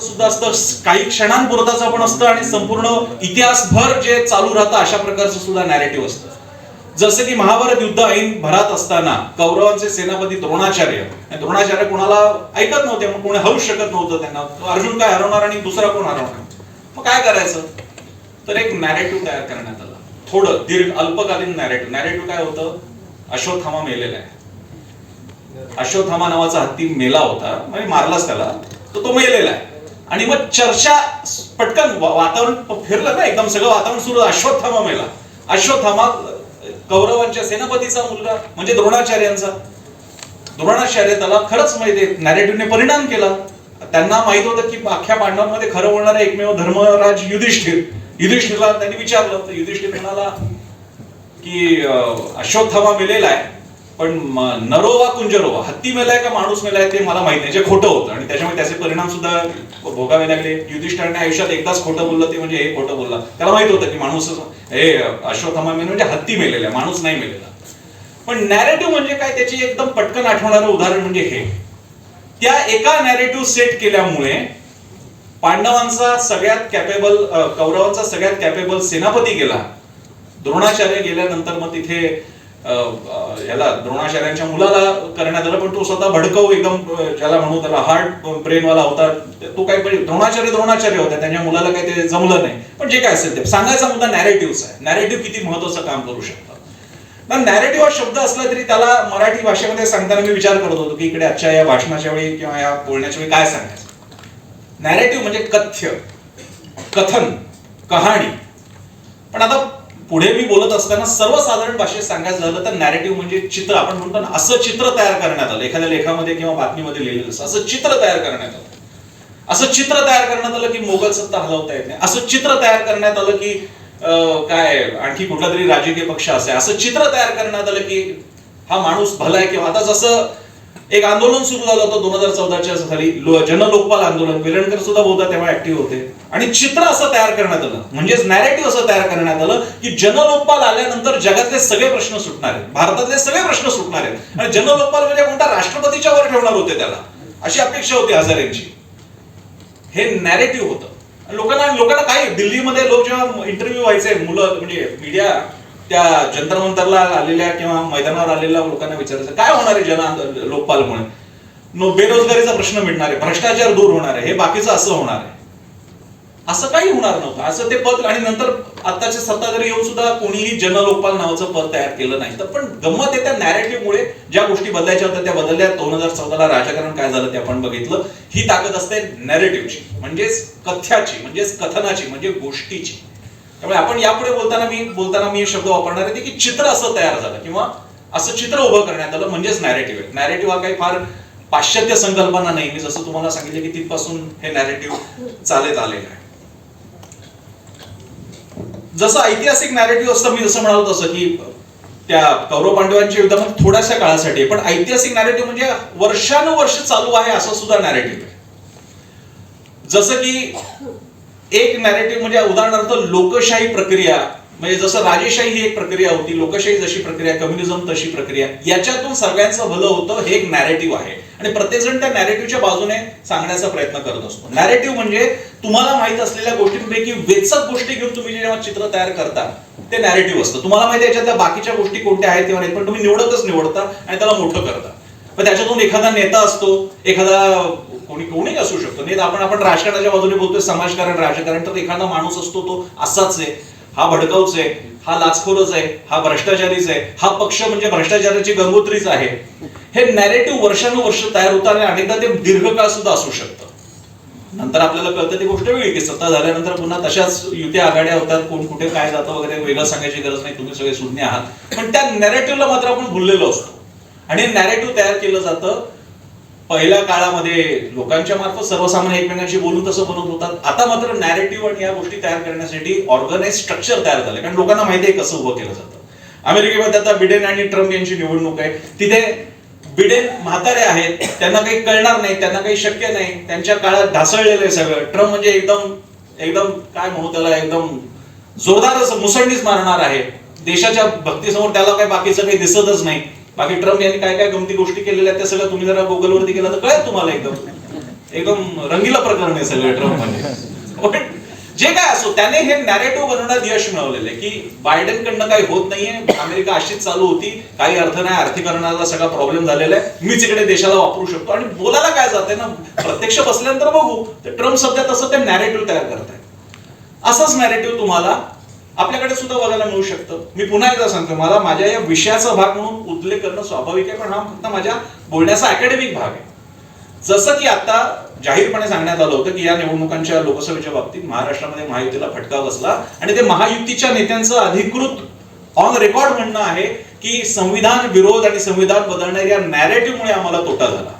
नॅरेटिव्हचं सुद्धा असतं. काही क्षणांपुरताच पण असतं आणि संपूर्ण इतिहासभर जे चालू राहतं अशा प्रकारचं सुद्धा नॅरेटिव्ह असतं. जसं की महाभारत युद्ध ऐन भरात असताना कौरवांचे सेनापती द्रोणाचार्य द्रोणाचार्य कोणाला ऐकत नव्हते मग कोणी हरवू शकत नव्हतं त्यांना. अर्जुन काय हरवणार आणि दुसरा कोण हरवणार? मग काय करायचं? तर एक नॅरेटिव्ह तयार करण्यात आला. थोडं दीर्घ अल्पकालीन नॅरेटिव्ह नॅरेटिव्ह काय होतं? अश्वत्थामा मेलेला आहे. अश्वत्थामा नावाचा हत्ती मेला होता म्हणजे मारलाच त्याला. तर तो मेलेला आहे. आणि मग चर्चा पटकन वातावरण फिरलं ना एकदम सगळं वातावरण सुरू अश्वत्थामा मेला. अश्वत्थामा कौरवांच्या सेनापतीचा मुलगा म्हणजे द्रोणाचार्यांचा. द्रोणाचार्य त्याला खरंच म्हणजे माहिती नॅरेटिव्हने परिणाम केला. त्यांना माहीत होतं की अख्ख्या पांडवांमध्ये खरं बोलणारा एकमेव धर्मराज युधिष्ठिर. युधिष्ठिरला त्यांनी विचारलं तर युधिष्ठिर म्हणाला की अश्वत्थामा मेलेला आहे. पण नरोवा कुंजरोवा हत्ती मेलाय का माणूस मेलाय ते मला माहीत नाही. जे खोटं होतं. आणि त्याच्यामुळे त्याचे परिणाम सुद्धा भोगावे लागले. युधिष्ठिराने आयुष्यात एकदाच खोटं बोललं ते म्हणजे हे खोटं बोलला. त्याला माहीत होतं की माणूस हे अश्वथमा मेन म्हणजे हत्ती मेलेला माणूस नाही मेलेला. पण नॅरेटिव्ह म्हणजे काय? त्याची एकदम पटकन आठवणारं उदाहरण म्हणजे हे. त्या एका नॅरेटिव्ह सेट केल्यामुळे पांडवांचा सगळ्यात कॅपेबल कौरवांचा सगळ्यात कॅपेबल सेनापती गेला. द्रोणाचार्य गेल्यानंतर मग तिथे ह्याला द्रोणाचार्यांच्या मुलाला करण्यात आलं पण तो स्वतः भडकव एकदम ज्याला म्हणू त्याला हार्ट ब्रेनवाला होता. तो काही पण- द्रोणाचार्य द्रोणाचार्य होता त्यांच्या मुलाला काही ते जमलं नाही. पण जे काय असेल ते. सांगायचा मुद्दा नॅरेटिव्ह आहे. नॅरेटिव्ह किती महत्वाचं काम करू शकतं. नॅरेटिव्ह हा शब्द असला तरी त्याला मराठी भाषेमध्ये सांगताना मी विचार करत होतो की इकडे आजच्या या भाषणाच्या वेळी किंवा या बोलण्याच्या वेळी काय सांगायचं? नॅरेटिव्ह म्हणजे कथ्य कथन कहाणी. पण आता पुढे मी बोलत असताना सर्वसाधारण भाषेत सांगायचं झालं तर नॅरेटिव्ह म्हणजे चित्र. आपण म्हणतो ना असं चित्र तयार करण्यात आलं. एखाद्या लेखामध्ये किंवा बातमीमध्ये लिहिलेलं असं. असं चित्र तयार करण्यात आलं. असं चित्र तयार करण्यात आलं की मोगल सत्ता हलवता येत नाही. असं चित्र तयार करण्यात आलं की काय आणखी कुठला तरी राजकीय पक्ष असे असं चित्र तयार करण्यात आलं की हा माणूस भला आहे किंवा आता जसं एक आंदोलन सुरू झालं होतं दोन हजार चौदाच्या साली जनलोकपाल आंदोलन. वेलणकर सुद्धा बहुधा तेव्हा ऍक्टिव्ह होते. आणि चित्र असं तयार करण्यात आलं. म्हणजेच नॅरेटिव्ह असं तयार करण्यात आलं की जनलोकपाल आल्यानंतर जगातले सगळे प्रश्न सुटणार आहेत. भारतातले सगळे प्रश्न सुटणार आहेत. आणि जनलोकपाल म्हणजे कोणता? राष्ट्रपतीच्या वर ठेवणार होते त्याला. अशी अपेक्षा होती हजारेंची. हे नॅरेटिव्ह होतं. आणि लोकांना लोकांना काय दिल्लीमध्ये लोक जेव्हा इंटरव्ह्यू व्हायचे मुलं म्हणजे मीडिया त्या जंतर मंतरला आलेल्या किंवा मैदानावर आलेल्या लोकांना विचारायचं काय होणार आहे जन लोकपालमुळे? बेरोजगारीचा प्रश्न मिटणार आहे भ्रष्टाचार दूर होणार आहे हे बाकीचं असं होणार आहे. असं काही होणार नव्हतं. असं ते पद आणि नंतर आताचे सत्ताधारी येऊन सुद्धा कोणीही जनलोकपाल नावाचं पद तयार केलं नाही. तर पण गंमत आहे त्या नॅरेटिव्हमुळे ज्या गोष्टी बदलायच्या होत्या त्या बदलल्या दोन हजार चौदाला राजकारण काय झालं ते आपण बघितलं. ही ताकद असते नॅरेटिव्हची म्हणजेच कथ्याची म्हणजेच कथनाची म्हणजे गोष्टीची. त्यामुळे आपण यापुढे बोलताना मी बोलताना मी हे शब्द वापरणार आहे की चित्र असं तयार झालं किंवा असं चित्र उभं करण्यात आलं म्हणजेच नॅरेटिव्ह आहे. नॅरेटिव्ह हा काही फार पाश्चात्य संकल्पना नाही. मी जसं तुम्हाला सांगितलं की तिथपासून हे नॅरेटिव्ह चालत आलेलं आहे. जसं ऐतिहासिक नॅरेटिव्ह असतं मी जसं म्हणालो तसं की त्या कौरव पांडवांच्या युद्धामध्ये थोड्याशा काळासाठी पण ऐतिहासिक नॅरेटिव्ह म्हणजे वर्षानुवर्ष चालू आहे असं सुद्धा नॅरेटिव्ह आहे. जसं की एक नॅरेटिव्ह म्हणजे उदाहरणार्थ लोकशाही प्रक्रिया. म्हणजे जसं राजेशाही ही एक प्रक्रिया होती लोकशाही जशी प्रक्रिया कम्युनिझम तशी प्रक्रिया याच्यातून सगळ्यांचं भलं होतं हे एक नॅरेटिव्ह आहे. आणि प्रत्येकजण त्या नॅरेटिव्हच्या बाजूने सांगण्याचा प्रयत्न करत असतो. नॅरेटिव्ह म्हणजे तुम्हाला माहीत असलेल्या गोष्टींपैकी वेचक गोष्टी घेऊन तुम्ही जेव्हा चित्र तयार करता ते नॅरेटिव्ह असतं. तुम्हाला माहिती याच्यातल्या बाकीच्या गोष्टी कोणत्या आहेत किंवा नाही पण तुम्ही निवडतच निवडता आणि त्याला मोठं करता. पण त्याच्यातून एखादा नेता असतो एखादा कोणी कोणी असू शकतो. नाही आपण आपण राजकारणाच्या बाजूने बोलतोय समाजकारण राजकारण. तर एखादा माणूस असतो तो असाच आहे. हा भडकावच आहे हा लाचखोरच आहे हा भ्रष्टाचारीच आहे. हा पक्ष म्हणजे भ्रष्टाचाराची गंगोत्रीच आहे. हे नॅरेटिव्ह वर्षानुवर्ष तयार होतं आणि अनेकदा ते दीर्घकाळ सुद्धा असू शकतं. नंतर आपल्याला कळतं ती गोष्ट वेगळी की सत्ता झाल्यानंतर पुन्हा तशाच युती आघाड्या होतात. कोण कुठे काय जातं वगैरे वेगळं सांगायची गरज नाही. तुम्ही सगळे शून्य आहात. पण त्या नॅरेटिव्हला मात्र आपण भुललेलो असतो. आणि नॅरेटिव्ह तयार केलं जातं पहिल्या काळामध्ये लोकांच्या मार्फत सर्वसामान्य एकमेकांशी बोलून तसं बनवत होतात. आता मात्र नॅरेटिव्ह आणि या गोष्टी तयार करण्यासाठी ऑर्गनाइज स्ट्रक्चर तयार झाले कारण लोकांना माहिती आहे कसं उभं केलं जातं. अमेरिकेमध्ये आता बिडेन आणि ट्रम्प यांची निवडणूक आहे. तिथे बिडेन म्हातारे आहेत. त्यांना काही कळणार नाही त्यांना काही शक्य नाही. त्यांच्या काळात ढासळलेलं आहे सगळं. ट्रम्प म्हणजे एकदम एकदम काय म्हणू त्याला एकदम जोरदार असं मुसंडीच मारणार आहे. देशाच्या भक्तीसमोर त्याला काही बाकीचं काही दिसतच नाही. बाकी ट्रम्प यांनी काय काय गमती गोष्टी केलेल्या आहेत त्या सगळं तुम्ही जरा गुगलवरती केलं तर कळेल तुम्हाला एकदम. एकदम रंगीला प्रकरण आहे सगळं ट्रम्प म्हणजे जे काय असो त्याने हे नॅरेटिव्ह बनवण्यात यश मिळवलेलं आहे की बायडन कडनं काही होत नाहीये अमेरिका अशीच चालू होती काही अर्थ नाही आर्थिकरणाचा सगळा प्रॉब्लेम झालेला आहे मीच इकडे देशाला वापरू शकतो. आणि बोलायला काय जाते ना प्रत्यक्ष बसल्यानंतर बघू. तर ट्रम्प सध्या तसं ते नॅरेटिव्ह तयार करतायत. असंच नॅरेटिव्ह तुम्हाला आपल्याकडे सुद्धा बघायला मिळू शकतं. मी पुन्हा एकदा सांगतो मला माझ्या या विषयाचा भाग म्हणून उल्लेख करणं स्वाभाविक आहे पण हा फक्त माझ्या बोलण्याचा अकॅडमिक भाग आहे. जसं की आता जाहीरपणे सांगण्यात आलं होतं की या निवडणुकांच्या लोकसभेच्या बाबतीत महाराष्ट्रामध्ये महायुतीला फटका बसला आणि ते महायुतीच्या नेत्यांचं अधिकृत ऑन रेकॉर्ड म्हणणं आहे की संविधान विरोध आणि संविधान बदलणाऱ्या नॅरेटिव्हमुळे आम्हाला तोटा झाला.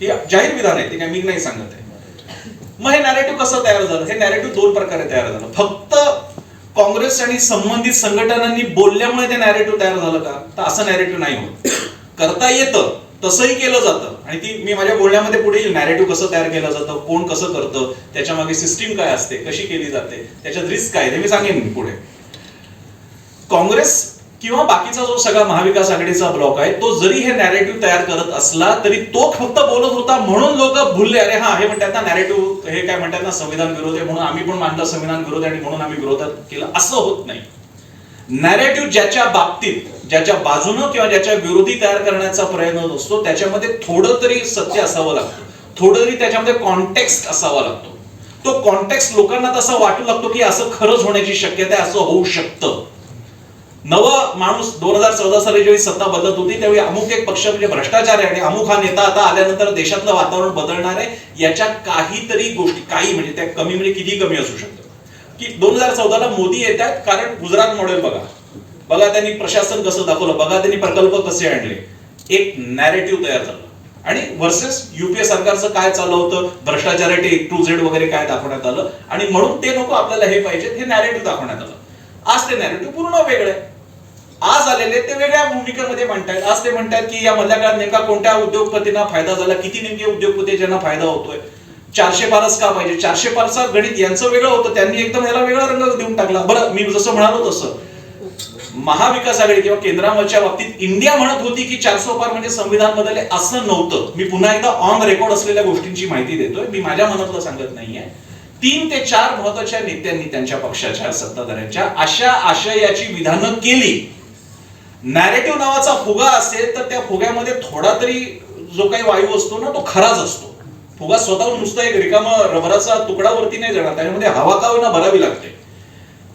हे जाहीर विधान आहे ते काय मी नाही सांगत आहे. मग हे नॅरेटिव्ह कसं तयार झालं? हे नॅरेटिव्ह दोन प्रकारे तयार झालं. फक्त काँग्रेस आणि संबंधित संघटनांनी बोलल्यामुळे ते नॅरेटिव्ह तयार झालं का? तर असं नॅरेटिव्ह नाही होत. करता येतं तसंही केलं जातं. आणि ती मी माझ्या बोलण्यामध्ये पुढे नॅरेटिव्ह कसं तयार केलं जातं? कोण कसं करतं? त्याच्यामागे सिस्टीम काय असते? कशी केली जाते? त्याच्यात रिस्क काय ते मी सांगेन पुढे. काँग्रेस किंवा बाकीचा जो सगळा महाविकास आघाडीचा ब्लॉक आहे तो जरी हे नॅरेटिव्ह तयार करत असला तरी तो फक्त बोलत होता म्हणून लोक भुलले अरे हा हे म्हणतात ना नॅरेटिव्ह हे काय म्हणतात ना संविधान विरोध आहे म्हणून आम्ही पण मानलं संविधान विरोध आणि म्हणून आम्ही विरोधात केलं. असं होत नाही. नॅरेटिव्ह ज्याच्या बाबतीत ज्याच्या बाजूनं किंवा ज्याच्या विरोधी तयार करण्याचा प्रयत्न असतो त्याच्यामध्ये थोडं तरी सत्य असावं लागतं. थोडं तरी त्याच्यामध्ये कॉन्टेक्स्ट असावा लागतो. तो कॉन्टेक्स्ट लोकांना तसा वाटू लागतो की असं खरंच होण्याची शक्यता आहे असं होऊ शकतं. नव माणूस दोन हजार चौदा साली जेव्हा सत्ता बदलत होती त्यावेळी अमुक एक पक्ष म्हणजे भ्रष्टाचार आहे आणि अमुक हा नेता आता आल्यानंतर देशातलं वातावरण बदलणार आहे याच्या काहीतरी गोष्टी काही म्हणजे त्या कमी म्हणजे किती कमी असू शकतं. की दोन हजार चौदाला मोदी येतात कारण गुजरात मॉडेल बघा. बघा त्यांनी प्रशासन कसं दाखवलं बघा त्यांनी प्रकल्प कसे आणले. एक नॅरेटिव्ह तयार झालं. आणि वर्सेस युपीए सरकारचं काय चाललं होतं? भ्रष्टाचार टू झेड वगैरे काय दाखवण्यात आलं. आणि म्हणून ते नको आपल्याला हे पाहिजे हे नॅरेटिव्ह दाखवण्यात आलं. आज ते नॅरेटिव्ह पूर्ण वेगळं आहे. आज आलेले ते वेगळ्या भूमिकेमध्ये म्हणतायत. आज ते म्हणतात की या मधल्या काळात नेमका कोणत्या उद्योगपतींना फायदा झाला? किती नेमके उद्योगपती ज्यांना फायदा होतोय? चारशे पारस का पाहिजे? चारशे पारसा गणित यांचं वेगळं होतं. त्यांनी एकदम याला वेगळा रंग देऊन टाकला. बरं मी जसं म्हणालो तसं. महाविकास आघाडी किंवा केंद्रावरच्या बाबतीत इंडिया म्हणत होती की चारशे पार म्हणजे संविधान बदलले असं नव्हतं. मी पुन्हा एकदा ऑन रेकॉर्ड असलेल्या गोष्टींची माहिती देतोय. मी माझ्या मनातलं सांगत नाहीये. तीन ते चार महत्त्वाच्या नेत्यांनी त्यांच्या पक्षाच्या सत्ताधाऱ्यांच्या अशा आशयाची विधानं केली. नॅरेटिव्ह नावाचा फुगा असेल तर त्या फुग्यामध्ये थोडा तरी जो काही वायू असतो ना तो खराच असतो. फुगा स्वतःहून नुसता एक रिकामा रबराचा तुकडावरती नाही जाणार त्याच्यामध्ये हवा का होईना भरावी लागते.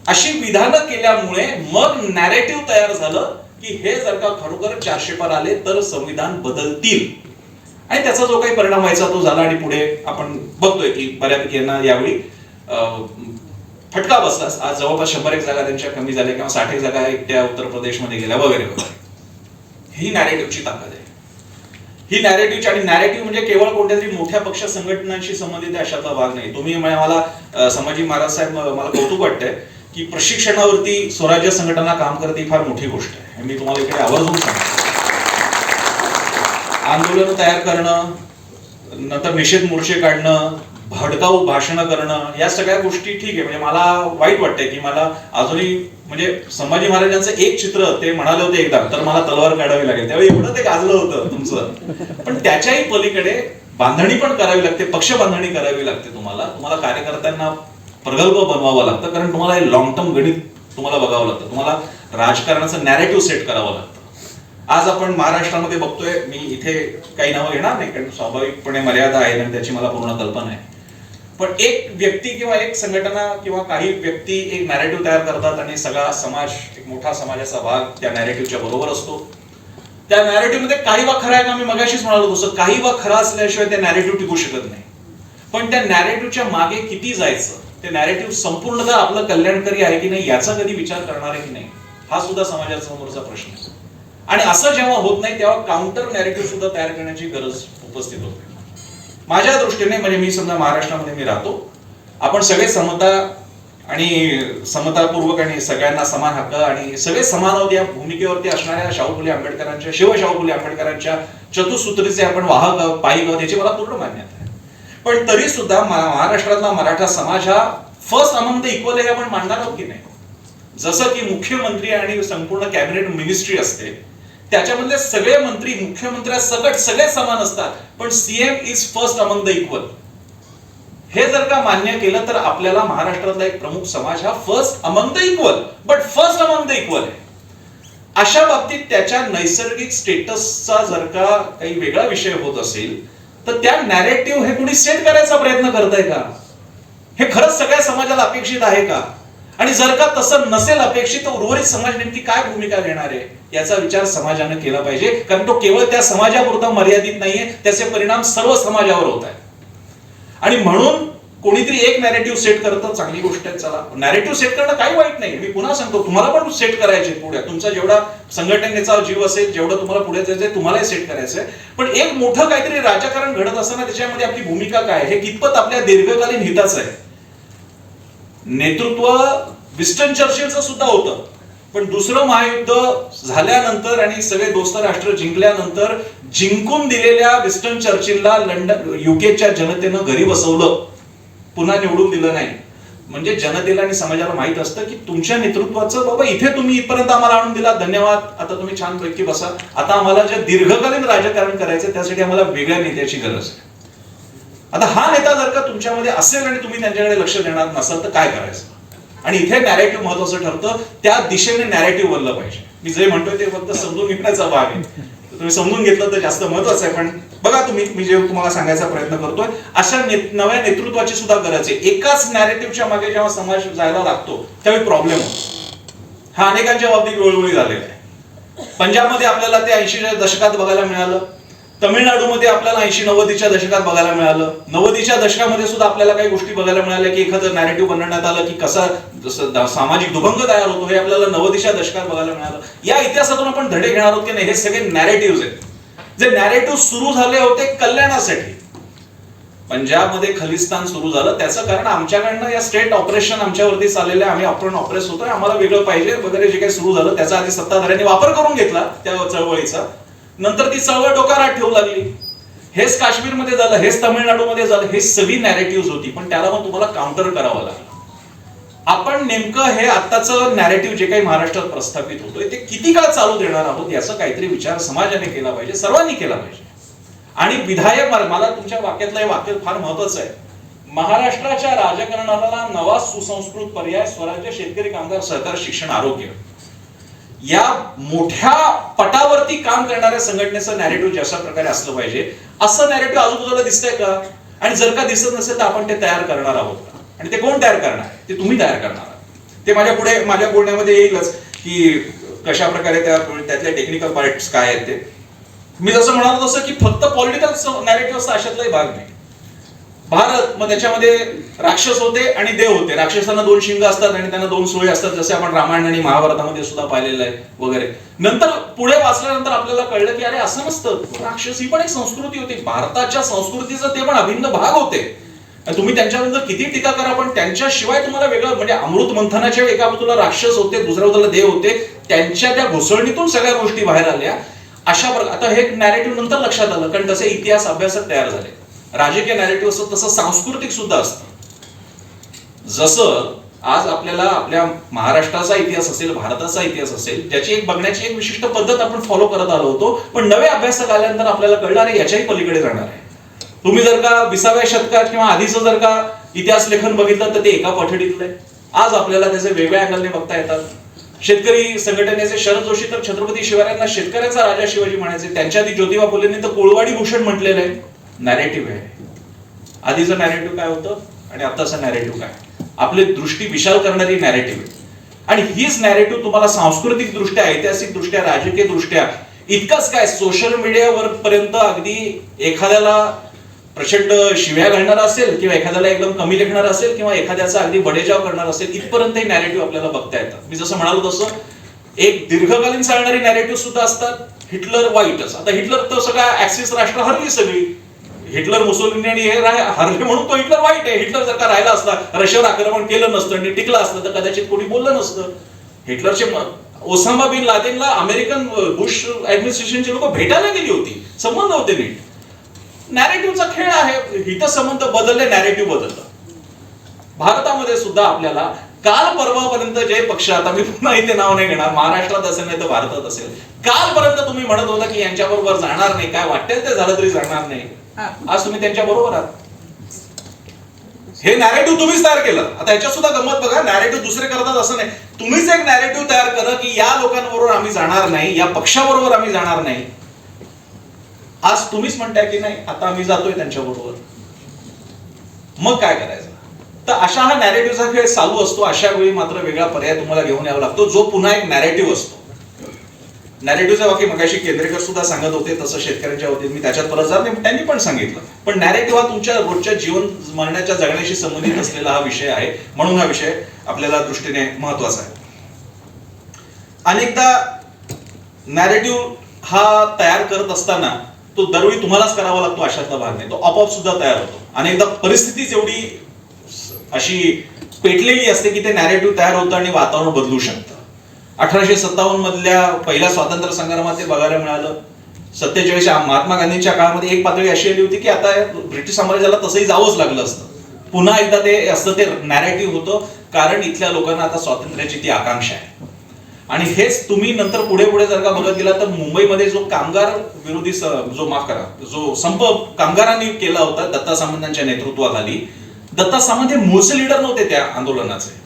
अशी विधानं केल्यामुळे मग नॅरेटिव्ह तयार झालं की हे जर का खरोखर चारशे पार आले तर संविधान बदलतील. आणि त्याचा जो काही परिणाम व्हायचा तो झाला आणि पुढे आपण बघतोय की बऱ्यापैकी यांना यावेळी अं, फटका बसला आज जवळपास शंभर एक जागा त्यांच्या कमी झाल्या किंवा साठ एक जागा एकट्या उत्तर प्रदेशमध्ये गेल्या वगैरे वगैरे. ही नॅरेटिव्हची ताकद आहे. ही नॅरेटिव्हची आणि नॅरेटिव्ह म्हणजे केवळ कोणत्या तरी मोठ्या पक्ष संघटनांशी संबंधित आहे अशातला भाग नाही. तुम्ही मला संभाजी महाराज साहेब मला कौतुक वाटतंय की प्रशिक्षणावरती स्वराज्य संघटना काम करते ही फार मोठी गोष्ट आहे. मी तुम्हाला इकडे आवर्जून सांगतो. आंदोलन तयार करणं नंतर निषेध मोर्चे काढणं भडकाऊ भाषणं करणं या सगळ्या गोष्टी ठीक आहे. म्हणजे मला वाईट वाटतंय की मला अजूनही म्हणजे संभाजी महाराजांचं एक चित्र ते म्हणाले होते एकदा तर मला तलवार काढावी लागेल. त्यावेळी एवढं ते गाजलं होतं तुमचं. पण त्याच्याही पलीकडे बांधणी पण करावी लागते पक्ष बांधणी करावी लागते तुम्हाला. तुम्हाला कार्यकर्त्यांना प्रगल्भ बनवावं लागतं कारण तुम्हाला हे लॉंग टर्म गणित तुम्हाला बघावं लागतं. तुम्हाला राजकारणाचं नॅरेटिव्ह सेट करावं लागतं. आज आपण महाराष्ट्रामध्ये बघतोय मी इथे काही नावं घेणार नाही कारण स्वाभाविकपणे मर्यादा आहे आणि त्याची मला पूर्ण कल्पना आहे. पण एक व्यक्ती किंवा एक संघटना किंवा काही व्यक्ती एक नॅरेटिव्ह तयार करतात आणि सगळा समाज एक मोठा समाजाचा भाग त्या नॅरेटिव्हच्या बरोबर असतो. त्या नॅरेटिव्हमध्ये काही वा खरा आहे का मी मगाशीच म्हणालो तसं काही वा खरा असल्याशिवाय ते नॅरेटिव्ह टिकू शकत नाही. पण त्या नॅरेटिव्हच्या मागे किती जायचं ते नॅरेटिव्ह संपूर्णतः आपलं कल्याणकारी आहे की नाही याचा कधी विचार करणार आहे की नाही हा सुद्धा समाजासमोरचा प्रश्न आहे. आणि असं जेव्हा होत नाही तेव्हा काउंटर नॅरेटिव्ह सुद्धा तयार करण्याची गरज उपस्थित होते. माझ्या दृष्टीने म्हणजे मी समजा महाराष्ट्रामध्ये मी राहतो आपण सगळे समता आणि समतापूर्वक आणि सगळ्यांना समान हक्क आणि सगळे समान आहोत या भूमिकेवरती असणाऱ्या शाहू फुले आंबेडकरांच्या शिव शाहू फुले आंबेडकरांच्या चतुसूत्रीचे आपण वाहक आहोत पायी आहोत याची मला पूर्ण मान्यता आहे. पण तरी सुद्धा महाराष्ट्रातला मराठा समाज हा फर्स्ट अमंग द इक्वल हे आपण मानणार आहोत की नाही? जसं की मुख्यमंत्री आणि संपूर्ण कॅबिनेट मिनिस्ट्री असते त्याच्यामधले सगळे मंत्री मुख्यमंत्र्यासकट सगळे समान असतात. पण CM is first among the equal हे जर का मान्य केलं तर आपल्याला महाराष्ट्रातला एक प्रमुख समाज हा first among the equal but first among the equal आहे. अशा बाबतीत त्याच्या नैसर्गिक स्टेटसचा जर का काही वेगळा विषय होत असेल तर त्या नॅरेटिव्ह हे कुणी सेट करायचा प्रयत्न करत आहे का? हे खरंच सगळ्या समाजाला अपेक्षित आहे का? आणि जर का तसं नसेल अपेक्षित तर उर्वरित समाज नेमकी काय भूमिका घेणार आहे? याचा विचार समाजानं केला पाहिजे. कारण तो केवळ त्या समाजापुरता मर्यादित नाहीये त्याचे परिणाम सर्व समाजावर होत आहेत. आणि म्हणून कोणीतरी एक नॅरेटिव्ह सेट करतं चांगली गोष्ट आहे चला. नॅरेटिव्ह सेट करणं काही वाईट नाही. मी पुन्हा सांगतो तुम्हाला पण सेट करायचे पुढे. तुमचा जेवढा संघटनेचा जीव असेल जेवढं तुम्हाला पुढे जायचं तुम्हालाही सेट करायचं आहे. पण एक मोठं काहीतरी राजकारण घडत असताना त्याच्यामध्ये आपली भूमिका काय हे कितपत आपल्या दीर्घकालीन हिताचं आहे? नेतृत्व विस्टन चर्चिलचं सुद्धा होतं. पण दुसरं महायुद्ध झाल्यानंतर आणि सगळे दोस्त राष्ट्र जिंकल्यानंतर जिंकून दिलेल्या विस्टन चर्चिलला लंडन युकेच्या जनतेनं घरी बसवलं. पुन्हा निवडून दिलं नाही. म्हणजे जनतेला आणि समाजाला माहीत असतं की तुमच्या नेतृत्वाचं बाबा इथे तुम्ही इथपर्यंत आम्हाला आणून दिला धन्यवाद. आता तुम्ही छान पैकी बसा. आता आम्हाला जे दीर्घकालीन राजकारण करायचं त्यासाठी आम्हाला वेगळ्या नेत्याची गरज आहे. आता हा नेता जर का तुमच्यामध्ये असेल आणि तुम्ही त्यांच्याकडे लक्ष देणार नसाल तर काय करायचं? आणि इथे नॅरेटिव्ह महत्वाचं ठरतं त्या दिशेने नॅरेटिव्ह बनलं पाहिजे. मी जे म्हणतोय ते फक्त समजून घेण्याचा भाग आहे. तुम्ही समजून घेतलं तर जास्त महत्वाचं आहे पण बघा तुम्ही मी जे तुम्हाला सांगायचा प्रयत्न करतोय अशा ने- नव्या नेतृत्वाची सुद्धा गरज आहे. एकाच नॅरेटिव्हच्या मागे जेव्हा समाज जायला लागतो त्यावेळी प्रॉब्लेम होतो. हा अनेकांच्या बाबतीत वेळोवेळी झालेला आहे. पंजाबमध्ये आपल्याला ते ऐंशीच्या दशकात बघायला मिळालं. तमिळनाडूमध्ये आपल्याला ऐंशी नव्वदीच्या दशकात बघायला मिळालं. नव्वदीच्या दशकामध्ये सुद्धा आपल्याला काही गोष्टी बघायला मिळाल्या की एखादं नॅरेटिव्ह बनवण्यात आलं की कसा जसं सामाजिक दुभंग तयार होतो हे आपल्याला नव्वदीच्या दशकात बघायला मिळालं. या इतिहासातून आपण धडे घेणार आहोत की नाही हे सगळे नॅरेटिव्ह आहेत. जे नॅरेटिव्ह सुरू झाले होते कल्याणासाठी. पंजाबमध्ये खलिस्तान सुरू झालं. त्याचं कारण आमच्याकडनं या स्टेट ऑपरेशन आमच्यावरती चाललेलं आहे. आम्ही आपण ऑपरेस होतोय. आम्हाला वेगळं पाहिजे वगैरे जे काही सुरू झालं त्याचा आधी सत्ताधाऱ्यांनी वापर करून घेतला त्या चळवळीचा. नंतर ती चळवळ डोकारात ठेवू लागली. हेच काश्मीरमध्ये झालं हेच तामिळनाडूमध्ये झालं हे सगळी नॅरेटिव्ह होती पण त्याला मग तुम्हाला काउंटर करावं लागलं. आपण नेमकं हे आत्ताचं नॅरेटिव्ह जे काही महाराष्ट्रात प्रस्थापित होतोय ते किती काळ चालू देणार आहोत याचा काहीतरी विचार समाजाने केला पाहिजे सर्वांनी केला पाहिजे. आणि विधायक मला तुमच्या वाक्यातलं हे वाक्य फार महत्वाचं आहे. महाराष्ट्राच्या राजकारणाला नवा सुसंस्कृत पर्याय स्वराज्य शेतकरी कामगार सहकार शिक्षण आरोग्य. या मोठ्या पटावरती काम करणाऱ्या संघटनेचं नॅरेटिव्ह जशा प्रकारे असलं पाहिजे असं नॅरेटिव्ह आजूबाजूला दिसतंय का? आणि जर का दिसत नसेल तर आपण ते तयार करणार आहोत का? आणि ते कोण तयार करणार? ते तुम्ही तयार करणार आहात. ते माझ्या पुढे माझ्या बोलण्यामध्ये येईलच की कशा प्रकारे त्या त्यातले टेक्निकल पार्ट्स काय आहेत ते. मी जसं म्हणालो तसं की फक्त पॉलिटिकल नॅरेटिव्ह असतं अशातलाही भाग नाही. भारत मग त्याच्यामध्ये राक्षस होते आणि देव होते. राक्षसांना दोन शिंग असतात आणि त्यांना दोन सोय असतात जसे आपण रामायण आणि महाभारतामध्ये सुद्धा पाहिलेलं आहे वगैरे. नंतर पुढे वाचल्यानंतर आपल्याला कळलं की अरे असं नसतं. राक्षस ही पण एक संस्कृती होती. भारताच्या संस्कृतीचा ते पण अभिन्न भाग होते. तुम्ही त्यांच्याबद्दल किती टीका करा पण त्यांच्याशिवाय तुम्हाला वेगळं म्हणजे अमृत मंथनाच्या एका बाजूला राक्षस होते दुसऱ्या बाजूला देव होते त्यांच्या त्या घुसळणीतून सगळ्या गोष्टी बाहेर आल्या. अशा प्रकार आता हे नॅरेटिव्ह नंतर लक्षात आलं कारण तसे इतिहास अभ्यासात तयार झाले. राजकीय नॅरेटिव्ह असतं तसं सांस्कृतिक सुद्धा असतं. जसं आज आपल्याला आपल्या महाराष्ट्राचा इतिहास असेल भारताचा इतिहास असेल त्याची एक बघण्याची एक विशिष्ट पद्धत आपण फॉलो करत आलो होतो पण नवे अभ्यासक आल्यानंतर आपल्याला कळणार आहे याच्याही पलीकडे जाणार आहे. तुम्ही जर का विसाव्या शतकात किंवा आधीचं जर का इतिहास लेखन बघितलं तर ते एका पठडीतलं आहे. आज आपल्याला त्याचे वेगळ्या अँगलने बघता येतात. शेतकरी संघटनेचे शरद जोशी तर छत्रपती शिवरायांना शेतकऱ्याचा राजा शिवाजी म्हणायचे त्यांच्या आधी ज्योतिबा फुलेंनी तर कोळवाडी भूषण म्हटलेलं आहे. नॅरेटिव्ह आहे. आधीचं नॅरेटिव्ह काय होतं आणि आताचं नॅरेटिव्ह काय? आपली दृष्टी विशाल करणारी नॅरेटिव्ह आहे. आणि हीच नॅरेटिव्ह तुम्हाला सांस्कृतिक दृष्ट्या ऐतिहासिक दृष्ट्या राजकीय दृष्ट्या इतकंच काय सोशल मीडियावर पर्यंत अगदी एखाद्याला प्रचंड शिव्या घालणार असेल किंवा एखाद्याला एकदम कमी लेखणार असेल किंवा एखाद्याचा अगदी बडेजाव करणार असेल इथपर्यंत हे नॅरेटिव्ह आपल्याला बघता येतात मी जसं म्हणालो तसं एक दीर्घकालीन चालणारी नॅरेटिव्ह सुद्धा असतात. हिटलर वाईटच. आता हिटलर तर सगळ्या ऍक्सिस राष्ट्र हरली सगळी. हिटलर मुसोलिनी आणि हे हरले म्हणून तो हिटलर वाईट आहे. हिटलर जर का राहिला असता रशियावर आक्रमण केलं नसतं आणि टिकलं असतं तर कदाचित कोणी बोललं नसतं. हिटलरचे ओसामा बिन लादेनला अमेरिकन बुश ऍडमिनिस्ट्रेशनचे लोक भेटायला गेली होती. संबंध होते नीट. नॅरेटिव्हचा खेळ आहे. हितसंबंध बदलले नॅरेटिव्ह बदललं. भारतामध्ये सुद्धा आपल्याला काल परवापर्यंत जे पक्ष आता मी पुन्हा इथे नाव नाही घेणार महाराष्ट्रात असेल नाही तर भारतात असेल. कालपर्यंत तुम्ही म्हणत होता की यांच्याबरोबर जाणार नाही. काय वाटेल ते झालं तरी जाणार नाही. आज तुम्ही त्यांच्या बरोबर आहात. हे नॅरेटिव्ह तुम्हीच तयार केलं. आता याच्यात सुद्धा गंमत बघा नॅरेटिव्ह दुसरे करतात असं नाही. तुम्हीच एक नॅरेटिव्ह तयार करा की या लोकांबरोबर आम्ही जाणार नाही या पक्षाबरोबर आम्ही जाणार नाही. आज तुम्हीच म्हणताय की नाही आता आम्ही जातोय त्यांच्या बरोबर. मग काय करायचं? तर अशा हा नॅरेटिव्हचा खेळ चालू असतो. अशा वेळी मात्र वेगळा पर्याय तुम्हाला घेऊन यावा लागतो. जो पुन्हा एक नॅरेटिव्ह असतो. नॅरेटिव्हचा बाकी मगाशी केंद्रेकर सुद्धा सांगत होते तसं शेतकऱ्यांच्या वतीने मी त्याच्यात परत जात नाही त्यांनी पण सांगितलं. पण नॅरेटिव्ह हा तुमच्या रोजच्या जीवन मरण्याच्या जगण्याशी संबंधित असलेला हा विषय आहे. म्हणून हा विषय आपल्याला दृष्टीने महत्त्वाचा आहे. अनेकदा नॅरेटिव्ह हा तयार करत असताना तो दरवेळी तुम्हालाच करावा लागतो अशातला भाग नाही. तो आपोआप सुद्धा तयार होतो. अनेकदा परिस्थितीच एवढी अशी पेटलेली असते की ते नॅरेटिव्ह तयार होतं आणि वातावरण बदलू शकतं. अठराशे सत्तावन्न मधल्या पहिल्या स्वातंत्र्य संग्रामात ते बघायला मिळालं. सत्तेचाळीस महात्मा गांधींच्या काळामध्ये एक पातळी अशी आली होती की आता ब्रिटिश साम्राज्याला तसंही जावंच लागलं असतं. पुन्हा एकदा ते असं ते नॅरेटिव्ह होतं कारण इथल्या लोकांना आता स्वातंत्र्याची ती आकांक्षा आहे. आणि हेच तुम्ही नंतर पुढे पुढे जर का बघत गेला तर मुंबईमध्ये जो कामगार विरोधी जो माफ करा जो संप कामगारांनी केला होता दत्ता सामंतांच्या नेतृत्वाखाली दत्ता सामंत हे मूळचे लीडर नव्हते त्या आंदोलनाचे.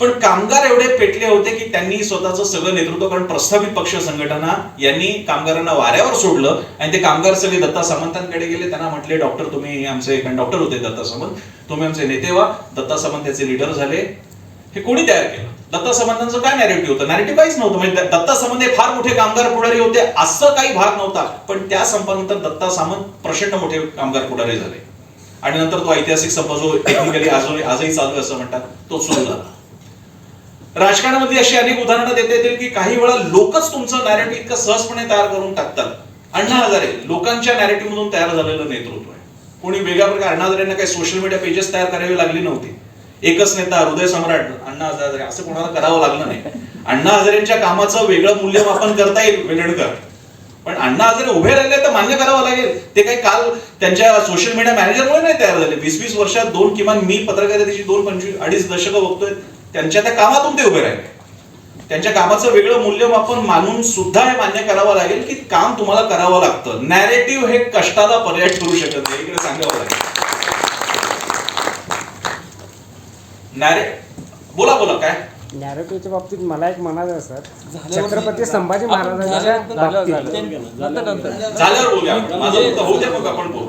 पण कामगार एवढे पेटले होते की त्यांनी स्वतःचं सगळं नेतृत्व कारण प्रस्थापित पक्ष संघटना यांनी कामगारांना वाऱ्यावर सोडलं आणि ते कामगार सगळे दत्ता सामंतांकडे गेले. त्यांना म्हटले डॉक्टर तुम्ही आमचे डॉक्टर होते दत्ता सामंत. तुम्ही आमचे नेते व्हा. दत्ता सामंत त्याचे लीडर झाले. हे कोणी तयार केलं? दत्ता सामंतांचं काय नॅरेटिव्ह होतं? नॅरेटिव्ह काहीच नव्हतं. म्हणजे दत्ता सामंत हे फार मोठे कामगार पुढारी होते असं काही भाग नव्हता. पण त्या संपानंतर दत्ता सामंत प्रचंड मोठे कामगार पुढारी झाले. आणि नंतर तो ऐतिहासिक संप जो टेक्निकली आजही आजही चालू असं म्हणतात तो सुरू झाला. राजकारणामध्ये अशी अनेक उदाहरणं देता येतील की काही वेळा लोकच तुमचं नॅरेटिव्ह इतकं सहजपणे तयार करून टाकतात. अण्णा हजारे लोकांच्या नॅरेटिव्ह मधून तयार झालेलं नेतृत्व आहे. कोणी वेगळ्या प्रकारे अण्णा हजारेंना काही सोशल मीडिया पेजेस तयार करावी लागली नव्हती. एकच नेता हृदय सम्राट अण्णा हजारे असं कोणाला करावं लागलं नाही. अण्णा हजारेंच्या कामाचं वेगळं मूल्यमापन करता येईल वेगळकर पण अण्णा हजारे उभे राहिले तर मान्य करावं लागेल. ते काही काल त्यांच्या सोशल मीडिया मॅनेजरमुळे नाही तयार झाले. वीस वीस वर्षात दोन किमान मी पत्रकारितेची दोन पंचवीस अडीच दशकं बघतोय. त्यांच्या त्या कामातून ते उभे राहिले. त्यांच्या कामाचं वेगळं मूल्यमापन मानून सुद्धा हे मान्य करावं लागेल की काम तुम्हाला करावं लागतं. नॅरेटिव्ह हे कष्टाला पर्याय ठरू शकत नाही. इकडे सांगावं लागेल. नॅरे बोला बोला काय? नॅरेटिव्हच्या बाबतीत मला एक म्हणायचं आहे सर. छत्रपती संभाजी महाराजांच्या बाबतीत. झाल्यावर बोलूया आपण. माझं फक्त होऊ द्या मग आपण बोलू.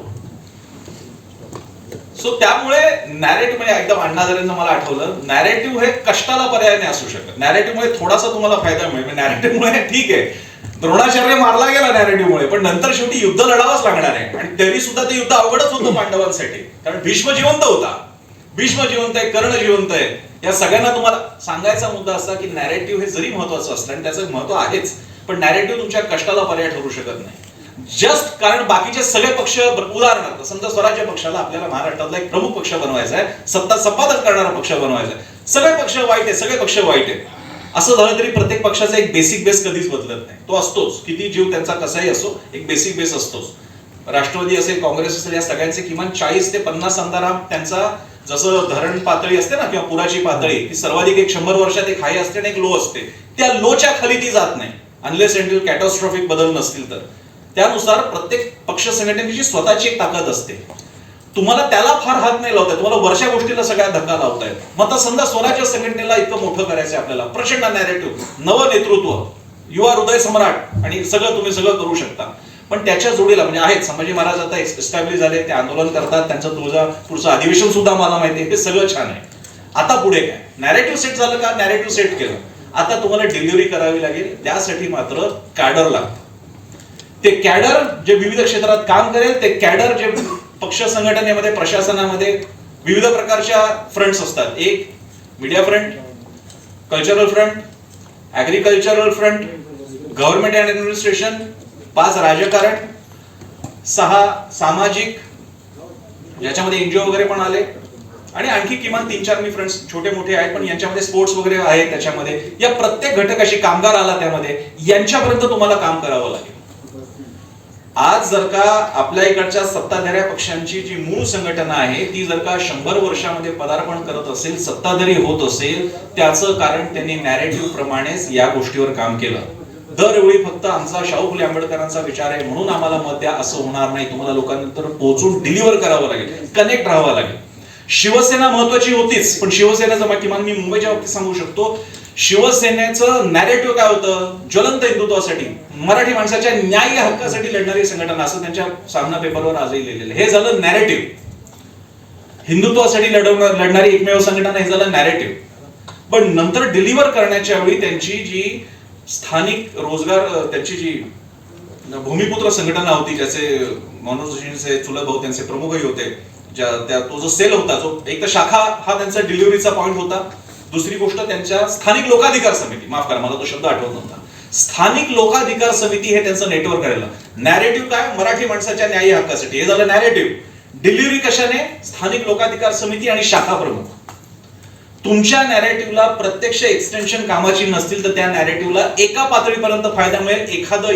सो त्यामुळे नॅरेटिव्ह म्हणजे एकदम अण्णा मला आठवलं नॅरेटिव्ह हे कष्टाला पर्याय नाही असू शकत. नॅरेटिव्हमुळे थोडासा तुम्हाला फायदा मिळेल. म्हणजे नॅरेटिव्हमुळे ठीक आहे. द्रोणाचार्य मारला गेला नॅरेटिव्हमुळे पण नंतर शेवटी युद्ध लढावंच लागणार आहे. आणि तरी सुद्धा ते युद्ध अवघडच होतं पांडवांसाठी. कारण भीष्म जिवंत होता. भीष्म जिवंत आहे कर्ण जिवंत आहे. या सगळ्यांना तुम्हाला सांगायचा मुद्दा असा की नॅरेटिव्ह हे जरी महत्वाचं असलं आणि त्याचं महत्त्व आहेच पण नॅरेटिव्ह तुमच्या कष्टाला पर्याय ठरू शकत नाही. जस्ट कारण बाकीचे सगळे पक्ष उदाहरणार्थ समजा स्वराज्य पक्षाला आपल्याला महाराष्ट्रातला एक प्रमुख पक्ष बनवायचा आहे सत्ता संपादन करणारा पक्ष बनवायचा आहे. सगळे पक्ष वाईट आहे सगळे पक्ष वाईट आहे. असं झालं तरी प्रत्येक पक्षाचा एक बेसिक बेस कधीच बदलत नाही. तो असतोच. किती जीव त्यांचा कसाही असो एक बेसिक बेस असतोच. राष्ट्रवादी असेल काँग्रेस असेल या सगळ्यांचे किमान चाळीस ते पन्नास आमदार हा त्यांचा जसं धरण पातळी असते ना किंवा पुराची पातळी ती सर्वाधिक एक शंभर वर्षात एक हाय असते आणि एक लो असते. त्या लोच्या खाली ती जात नाही. अनलेस अँड कॅटॉस्ट्रॉफिक बदल नसतील तर. त्यानुसार प्रत्येक पक्ष संघटनेची स्वतःची एक ताकद असते. तुम्हाला त्याला फार हात नाही लावताय तुम्हाला वर्षा गोष्टीला सगळ्या धक्का लावतायत मग आता समजा स्वराज्य संघटनेला इतकं मोठं करायचं आपल्याला. प्रचंड नॅरेटिव्ह नवं नेतृत्व. युवा हृदय सम्राट. आणि सगळं तुम्ही सगळं करू शकता. पण त्याच्या जोडीला म्हणजे आहेत संभाजी महाराज आता एस्टॅब्लिश झाले ते आंदोलन करतात त्यांचं तुझा पुढचं अधिवेशन सुद्धा मला माहिती आहे. हे सगळं छान आहे. आता पुढे काय? नॅरेटिव्ह सेट झालं का? नॅरेटिव्ह सेट केलं. आता तुम्हाला डिलिव्हरी करावी लागेल. त्यासाठी मात्र कॅडर लागतं. ते कॅडर जे विविध क्षेत्रात काम करेल ते कॅडर जे पक्ष संघटनेमध्ये प्रशासनामध्ये विविध प्रकारच्या फ्रंट्स असतात. एक media front cultural front agricultural front government and administration पाच राजकारण सहा सामाजिक ज्याच्यामध्ये एनजीओ वगैरे पण आले. आणि आणखी किमान तीन चार मी फ्रेंड्स छोटे मोठे आहेत पण यांच्यामध्ये स्पोर्ट्स वगैरे आहे त्याच्यामध्ये. या प्रत्येक घटकाशी कामगार आला त्यामध्ये यांच्यापर्यंत तुम्हाला काम करावं लागेल. आज जर का आपल्या इकडच्या सत्ताधाऱ्या पक्षांची जी मूळ संघटना आहे ती जर का शंभर वर्षामध्ये पदार्पण करत असेल सत्ताधारी होत असेल त्याचं कारण त्यांनी नॅरेटिव्ह प्रमाणेच या गोष्टीवर काम केलं. दरवेळी फक्त आमचा शाहू फुले आंबेडकरांचा विचार आहे म्हणून आम्हाला मत द्या असं होणार नाही. तुम्हाला लोकांनंतर पोहोचून डिलिव्हर करावं लागेल कनेक्ट राहावं लागेल. शिवसेना महत्वाची होतीच पण शिवसेनेचं जमा किमान मी मुंबईच्या बाबतीत सांगू शकतो शिवसेनेचं नॅरेटिव्ह काय होतं? ज्वलंत हिंदुत्वासाठी मराठी माणसाच्या न्याय हक्कासाठी लढणारी संघटना असं त्यांच्या सामना पेपरवर आजही लिहिलेलं हे झालं नॅरेटिव्ह हिंदुत्वासाठी लढवणार लढणारी एकमेव संघटना हे झालं नॅरेटिव्ह पण नंतर डिलिव्हर करण्याच्या वेळी त्यांची जी स्थानिक रोजगार त्यांची जी भूमिपुत्र संघटना होती ज्याचे मनोजींचे चुलत भाऊ त्यांचे प्रमुखही होते ज्या त्या तो जो सेल होता जो एक तर शाखा हा त्यांचा डिलिव्हरीचा पॉईंट होता. दुसरी गोष्ट त्यांच्या स्थानिक लोकाधिकार समिती. माफ करा मला तो शब्द आठवत नव्हता. स्थानिक लोकाधिकार समिती हे त्यांचं नेटवर्क राहिलं नॅरेटिव्ह काय? मराठी माणसाच्या न्यायी हक्कासाठी. हे झालं नॅरेटिव्ह डिलिव्हरी कशाने? स्थानिक लोकाधिकार समिती आणि शाखा प्रमुख. तुमच्या नॅरेटिव्हला प्रत्यक्ष एक्सटेन्शन कामाची नसतील तर त्या नॅरेटिव्हला एका पातळीपर्यंत फायदा मिळेल. एखादं